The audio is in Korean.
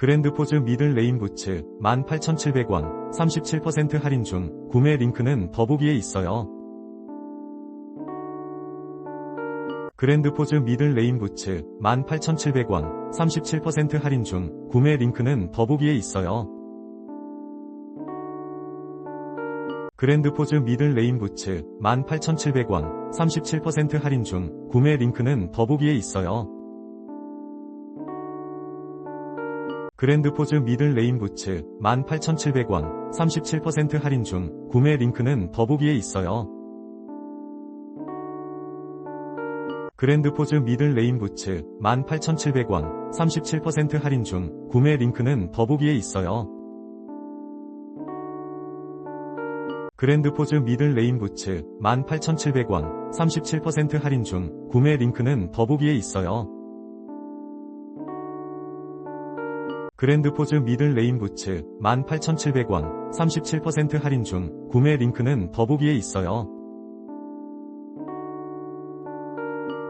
그랜드포즈 미들 레인 부츠 18,700원 37% 할인 중 구매 링크는 더보기에 있어요. 그랜드포즈 미들 레인 부츠 18,700원 37% 할인 중 구매 링크는 더보기에 있어요. 그랜드포즈 미들 레인 부츠 18,700원 37% 할인 중 구매 링크는 더보기에 있어요. 그랜드포즈 미들 레인 부츠 18,700원 37% 할인 중 구매 링크는 더보기에 있어요. 그랜드포즈 미들 레인 부츠 18,700원 37% 할인 중 구매 링크는 더보기에 있어요. 그랜드포즈 미들 레인 부츠 18,700원 37% 할인 중 구매 링크는 더보기에 있어요. 그랜드포즈 미들 레인 부츠 18,700원 37% 할인 중 구매 링크는 더보기에 있어요.